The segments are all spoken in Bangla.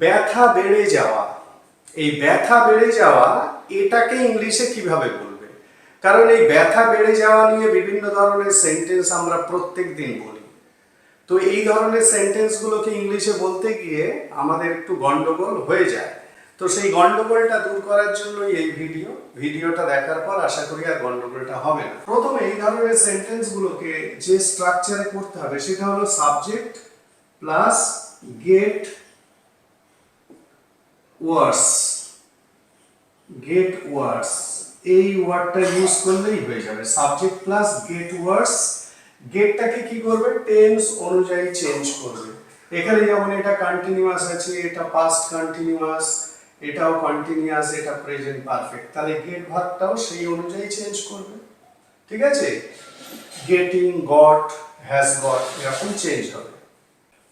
ব্যথা বেড়ে যাওয়া। এই ব্যথা বেড়ে যাওয়া, এটাকে ইংলিশে কীভাবে বলবে? কারণ এই ব্যথা বেড়ে যাওয়া নিয়ে বিভিন্ন ধরনের সেন্টেন্স আমরা প্রত্যেক দিন বলি। তো এই ধরনের সেন্টেন্সগুলোকে ইংলিশে বলতে গিয়ে আমাদের একটু গন্ডগোল হয়ে যায়। তো সেই গন্ডগোলটা দূর করার জন্যই এই ভিডিও ভিডিওটা দেখার পর আশা করি আর গন্ডগোলটা হবে না। প্রথমে এই ধরনের সেন্টেন্সগুলোকে যে স্ট্রাকচারে করতে হবে, সেটা হলো subject plus get words get words এই ওয়ার্ডটা ইউজ করলেই হয়ে যাবে। সাবজেক্ট প্লাস গেট ওয়ার্ডস গেটটাকে কি করবে? টেন্স অনুযায়ী চেঞ্জ করবে। এখানে যেমন এটা কন্টিনিউয়াস আছে, এটা পাস্ট কন্টিনিউয়াস এটাও কন্টিনিউয়াস এটা প্রেজেন্ট পারফেক্ট তাহলে গেট ভাগটাও সেই অনুযায়ী চেঞ্জ করবে। ঠিক আছে? গেটিং গট হ্যাজ গট এরকম চেঞ্জ হবে।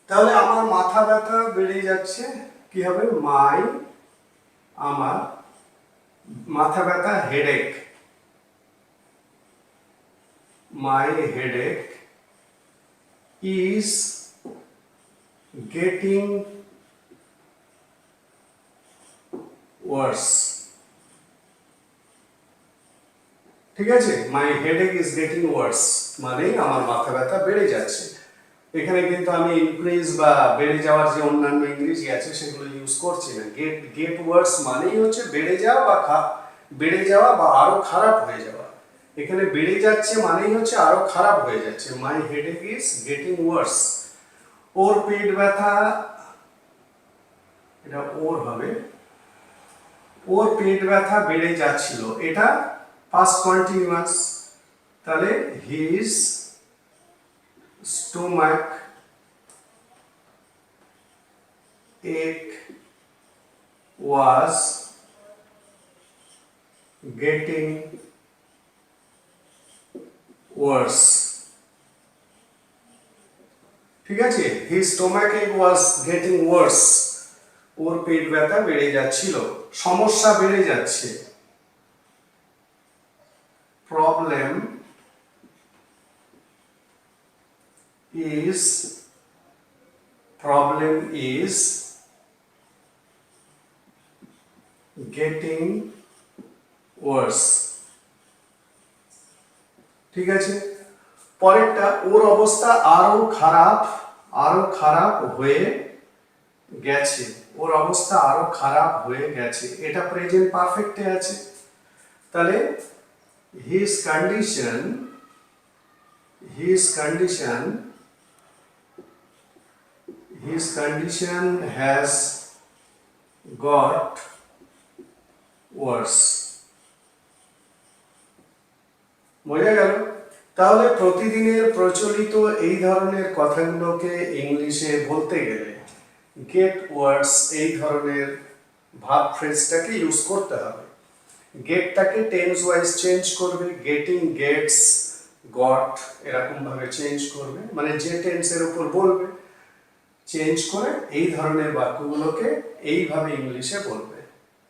তাহলে আমার মাথা ব্যথা বেড়ে যাচ্ছে। কি হবে? মাই আমার মাথা ব্যথা headache my headache is getting worse ঠিক আছে? My headache is getting worse মানে আমার মাথা ব্যথা বেড়ে যাচ্ছে। এখানে কিন্তু আমি ইনক্রিজ বা বেড়ে যাওয়ার যে অন্যান্য ইংরেজি আছে সেগুলো ইউজ করছি না। গেট গেট ওয়ার্ডস মানেই হচ্ছে বেড়ে যাওয়া বা বেড়ে যাওয়া বা আরও খারাপ হয়ে যাওয়া। এখানে বেড়ে যাচ্ছে মানেই হচ্ছে আরও খারাপ হয়ে যাচ্ছে। My headache is getting worse ওর পেট ব্যথা, এটা ওর হবে। ওর পেট ব্যথা বেড়ে যাচ্ছিল। এটা পাস্ট কন্টিনিউয়াস তাহলে his stomach ache was getting worse ঠিক আছে? হি স্টোমাক এক ওয়াজ গেটিং ওয়ার্স ওর পেট ব্যথা বেড়ে যাচ্ছিল। সমস্যা বেড়ে যাচ্ছে। Problem is, problem is getting worse. ঠিক আছে? পরেরটা, ওর অবস্থা আরও খারাপ আরও খারাপ হয়ে গেছে। ওর অবস্থা আরও খারাপ হয়ে গেছে। এটা প্রেজেন্ট পারফেক্টে আছে। তাহলে his condition his condition his condition has got worse. বোঝা গেল? তাহলে প্রতিদিনের প্রচলিত এই ধরনের কথাগুলোকে ইংলিশে বলতে গেলে গেট ওয়ার্ডস এই ধরনের ভাব ফ্রেজটাকে ইউজ করতে হবে। গেটটাকে টেন্স ওয়াইজ চেঞ্জ করবে গেটিং গেটস গট এরকম ভাবে চেঞ্জ করবে। মানে যে টেন্সের উপর বলবে চেঞ্জ করে এই ধরনের বাক্যগুলোকে এইভাবে ইংলিশে বলবে।